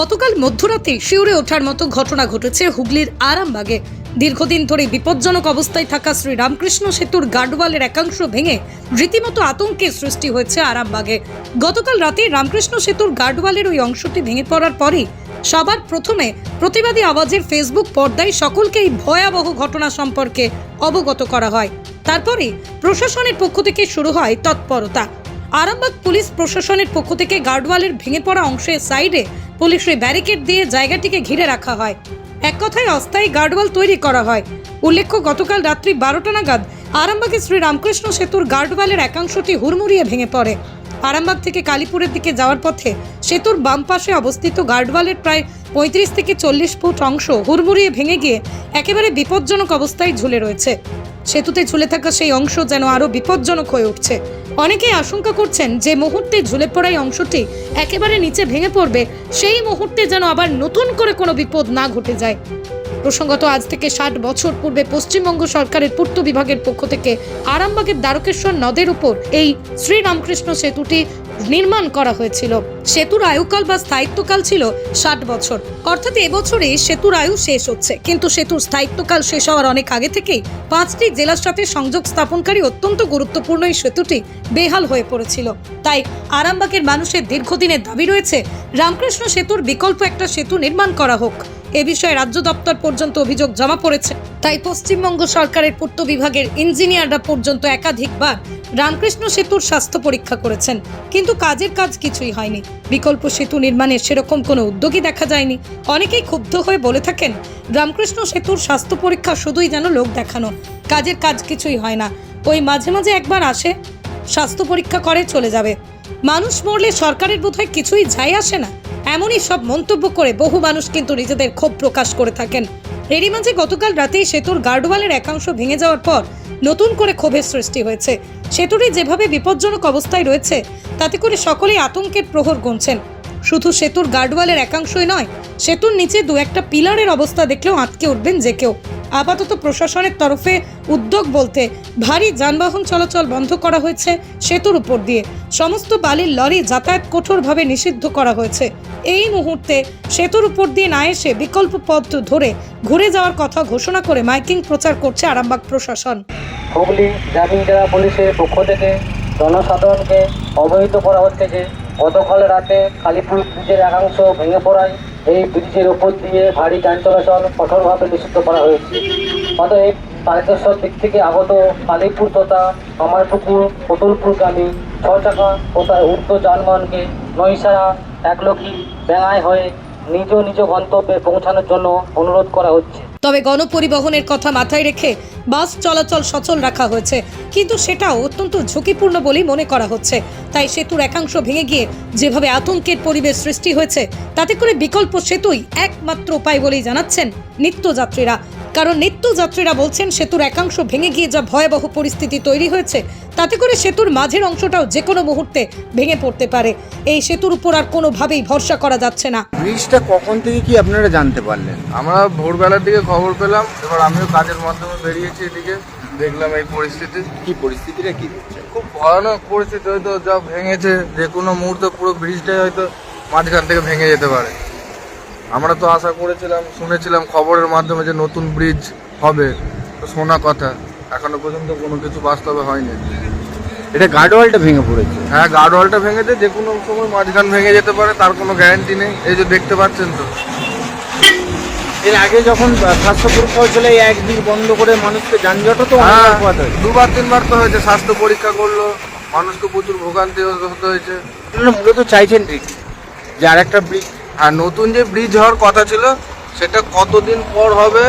গতকাল মধ্যরাতে শিউরে ওঠার মতো ঘটনা ঘটেছে হুগলির আরামবাগে। দীর্ঘদিন ধরে বিপজ্জনক অবস্থায় থাকা শ্রী রামকৃষ্ণ সেতুর গার্ডওয়ালের একাংশ ভেঙে রীতিমতো আতঙ্কের সৃষ্টি হয়েছে আরামবাগে। গতকাল রাতে রামকৃষ্ণ সেতুর গার্ডওয়ালের ওই অংশটি ভেঙে পড়ার পরই সবার প্রথমে প্রতিবাদী আওয়াজের ফেসবুক পর্দায় সকলকে এই ভয়াবহ ঘটনা সম্পর্কে অবগত করা হয়। তারপরে প্রশাসনের পক্ষ থেকে শুরু হয় তৎপরতা। আরামবাগ পুলিশ প্রশাসনের পক্ষ থেকে গার্ডওয়ালের ভেঙে পড়া অংশের সাইডে পুলিশের ব্যারিকেড দিয়ে জায়গাটিকে ঘিরে রাখা হয়। এক কথায় অস্থায়ী গার্ডওয়াল তৈরি করা হয়। উল্লেখ্য, গতকাল রাত্রি বারোটা নাগাদ আরামবাগে শ্রী রামকৃষ্ণ সেতুর গার্ডওয়ালের একাংশটি হুড়মুড়িয়ে ভেঙে পড়ে। আরামবাগ থেকে কালীপুরের দিকে যাওয়ার পথে সেতুর বাম পাশে অবস্থিত গার্ডওয়ালের প্রায় পঁয়ত্রিশ থেকে চল্লিশ ফুট অংশ হুড়মুড়িয়ে ভেঙে গিয়ে একেবারে বিপজ্জনক অবস্থায় ঝুলে রয়েছে। সেতুতে ঝুলে থাকা সেই অংশ যেন আরও বিপজ্জনক হয়ে উঠছে। অনেকেই আশঙ্কা করছেন যে মুহূর্তে ঝুলে পড়া এই অংশটি একেবারে নিচে ভেঙে পড়বে, সেই মুহূর্তে যেন আবার নতুন করে কোনো বিপদ না ঘটে যায়। প্রসঙ্গত আজ থেকে ষাট বছর পূর্বে পশ্চিমবঙ্গ সরকারের পূর্ত বিভাগের পক্ষ থেকে আরামবাগের দ্বারকেশ্বর নদের উপর এই শ্রীরামকৃষ্ণ সেতুটি নির্মাণ করা হয়েছিল। সেতুর আয়ুকাল বা স্থায়িত্বকাল ছিল ষাট বছর। অর্থাৎ এবছরে সেতুর আয়ু শেষ হচ্ছে। কিন্তু সেতুর স্থায়িত্বকাল শেষ হওয়ার অনেক আগে থেকেই পাঁচটি জেলার সাথে সংযোগ স্থাপনকারী অত্যন্ত গুরুত্বপূর্ণ এই সেতুটি বেহাল হয়ে পড়েছিল। তাই আরামবাগের মানুষের দীর্ঘদিনের দাবি রয়েছে, রামকৃষ্ণ সেতুর বিকল্প একটা সেতু নির্মাণ করা হোক। এ বিষয়ে রাজ্য দপ্তর পর্যন্ত অভিযোগ জমা পড়েছে। তাই পশ্চিমবঙ্গ সরকারের পূর্ত বিভাগের ইঞ্জিনিয়াররা পর্যন্ত একাধিকবার রামকৃষ্ণ সেতুর স্বাস্থ্য পরীক্ষা করেছেন। কিন্তু কাজের কাজ কিছুই হয়নি। বিকল্প সেতু নির্মাণে সেরকম কোনো উদ্যোগই দেখা যায়নি। অনেকেই ক্ষুব্ধ হয়ে বলে থাকেন, রামকৃষ্ণ সেতুর স্বাস্থ্য পরীক্ষা শুধুই যেন লোক দেখানো। কাজের কাজ কিছুই হয় না। ওই মাঝে মাঝে একবার আসে, স্বাস্থ্য পরীক্ষা করে চলে যাবে। মানুষ মরলে সরকারের বোধহয় কিছুই যায় আসে না। এমনই সব মন্তব্য করে বহু মানুষ কিন্তু নিজেদের ক্ষোভ প্রকাশ করে থাকেন। এরই মাঝে গতকাল রাতেই সেতুর গার্ডওয়ালের একাংশ ভেঙে যাওয়ার পর নতুন করে ক্ষোভের সৃষ্টি হয়েছে। সেতুটি যেভাবে বিপজ্জনক অবস্থায় রয়েছে, তাতে করে সকলেই আতঙ্কের প্রহর গুনছেন। শুধু সেতুর গার্ডওয়ালের একাংশই নয়, সেতুর নিচে দু একটা পিলারের অবস্থা দেখলেও আটকে উঠবেন যে কেউ। আপাতত প্রশাসনের তরফে উদ্যোগ বলতে ভারী যানবাহন চলাচল বন্ধ করা হয়েছে সেতুর উপর দিয়ে। সমস্ত বালির লরি যাতায়াত কঠোরভাবে নিষিদ্ধ করা হয়েছে। এই মুহূর্তে সেতুর উপর দিয়ে না এসে বিকল্প পথ ধরে ঘুরে যাওয়ার কথা ঘোষণা করে মাইকিং প্রচার করছে আরামবাগ প্রশাসন। হুগলি গ্রামীণ জেলা পুলিশের পক্ষ থেকে জনসাধারণকে অবহিত করা হচ্ছে যে গতকাল রাতে কালীপুর ব্রিজের একাংশ ভেঙে পড়ায় এই ব্রিজের উপর দিয়ে ভারী যান চলাচল কঠোরভাবে নিষিদ্ধ করা হয়েছে। অতএব তারকেশ্বর দিক থেকে আগত কালীপুর তথা কামারপুকুর পটলপুরগামী ছ চাকা ও তার ঊর্ধ্ব যানবাহনকে নৈশারা একলক্ষী ব্যাঙায় হয়ে নিজ নিজ গন্তব্যে পৌঁছানোর জন্য অনুরোধ করা হচ্ছে। তবে গণপরিবহনের কথা মাথায় রেখে বাস চলাচল সচল রাখা হয়েছে। কিন্তু সেটাও অত্যন্ত ঝুঁকিপূর্ণ বলেই মনে করা হচ্ছে। তাই সেতুর একাংশ ভেঙে গিয়ে যেভাবে আতঙ্কের পরিবেশ সৃষ্টি হয়েছে, তাতে করে বিকল্প সেতুই একমাত্র উপায় বলেই জানাচ্ছেন নিত্যযাত্রীরা। কারণ নিত্যযাত্রীরা বলছেন সেতুর একাংশ ভেঙে গিয়ে যা ভয়াবহ পরিস্থিতি তৈরি হয়েছে তাতে করে সেতুর মাঝের অংশটাও যে কোনো মুহূর্তে ভেঙে পড়তে পারে। এই সেতুর উপর আর কোনোভাবেই ভরসা করা যাচ্ছে না। ব্রিজটা কখন থেকে কি আপনারা জানতে পারলেন? আমরা ভোরবেলার দিকে খবর পেলাম এবার আমিও কাজের মাধ্যমে বেরিয়েছি এদিকে দেখলাম এই পরিস্থিতি। কি পরিস্থিতিটা কি খুব ভয়ানক পরিস্থিতি হয়তো যা ভেঙেছে যে কোনো মুহূর্তে পুরো ব্রিজটাই হয়তো মাঝখান থেকে ভেঙে যেতে পারে। আমরা তো আশা করেছিলাম শুনেছিলাম খবরের মাধ্যমে যে নতুন ব্রিজ হবে। তো শোনা কথা। এখনও পর্যন্ত কোনো কিছু বাস্তবে হয়নি। এটা গার্ডওয়ালটা ভেঙে পড়েছে। হ্যাঁ গার্ডওয়ালটা ভেঙেছে যে কোনো সময় মাঝখান ভেঙে যেতে পারে তার কোনো গ্যারান্টি নেই। এই যে দেখতে পাচ্ছেন তো। এর আগে যখন স্বাস্থ্য পরীক্ষা হয়েছিল এই একদিন বন্ধ করে মানুষকে যানজটও তো হ্যাঁ দুবার তিনবার তো হয়েছে। স্বাস্থ্য পরীক্ষা করল মানুষকে প্রচুর ভোগান্তি হতে হয়েছে। মূলত চাইছেন ঠিক যে আর একটা ব্রিজ আর নতুন যে ব্রিজ হওয়ার কথা ছিল, সেটা কতদিন পর হবে?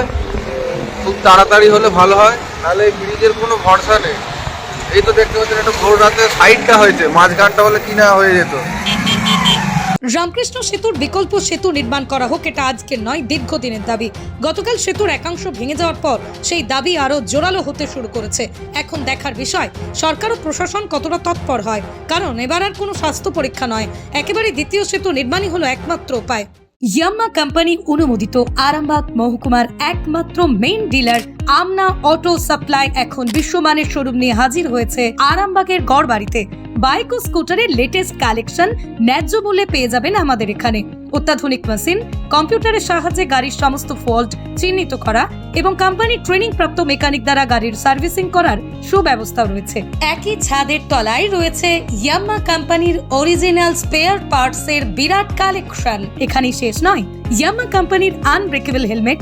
খুব তাড়াতাড়ি হলে ভালো হয়, নাহলে এই ব্রিজের কোনো ভরসা নেই। এই তো দেখতে পাচ্ছেন একটা ভোর রাতে সাইডটা হয়েছে মাঝখানটা হলে কিনা হয়ে যেত। রামকৃষ্ণ সেতুর বিকল্প সেতু নির্মাণ করা হোক, এটা আজকের নয়, দীর্ঘদিনের দাবি। গতকাল সেতুর একাংশ ভেঙে যাওয়ার পর সেই দাবি আরও জোরালো হতে শুরু করেছে। এখন দেখার বিষয়, সরকার ও প্রশাসন কতটা তৎপর হয়? কারণ এবার আর কোনো স্বাস্থ্য পরীক্ষা নয়। একেবারে দ্বিতীয় সেতু নির্মাণই হলো একমাত্র উপায়। ইয়াম্মা কোম্পানি অনুমোদিত আরামবাগ মহকুমার একমাত্র main dealer Amna auto supply এখন বিশ্বমানের শোরুম নিয়ে হাজির হয়েছে আরামবাগের গড় বাড়িতে বাইক ও স্কুটারের লেটেস্ট কালেকশন ন্যায্য মূল্যে পেয়ে যাবেন আমাদের এখানে। অত্যাধুনিক মেশিন কম্পিউটারের সাহায্যে গাড়ির সমস্ত ফল্ট চিহ্নিত করা এবং কোম্পানির ট্রেনিং প্রাপ্ত মেকানিক দ্বারা গাড়ির সার্ভিসিং করার সুব্যবস্থা রয়েছে। একই ছাদের তলায় রয়েছে ইয়াম্মা কোম্পানির অরিজিনাল স্পেয়ার পার্টস এর বিরাট কালেকশন এখানেই শেষ নয়। ইয়াম্মা কোম্পানির unbreakable helmet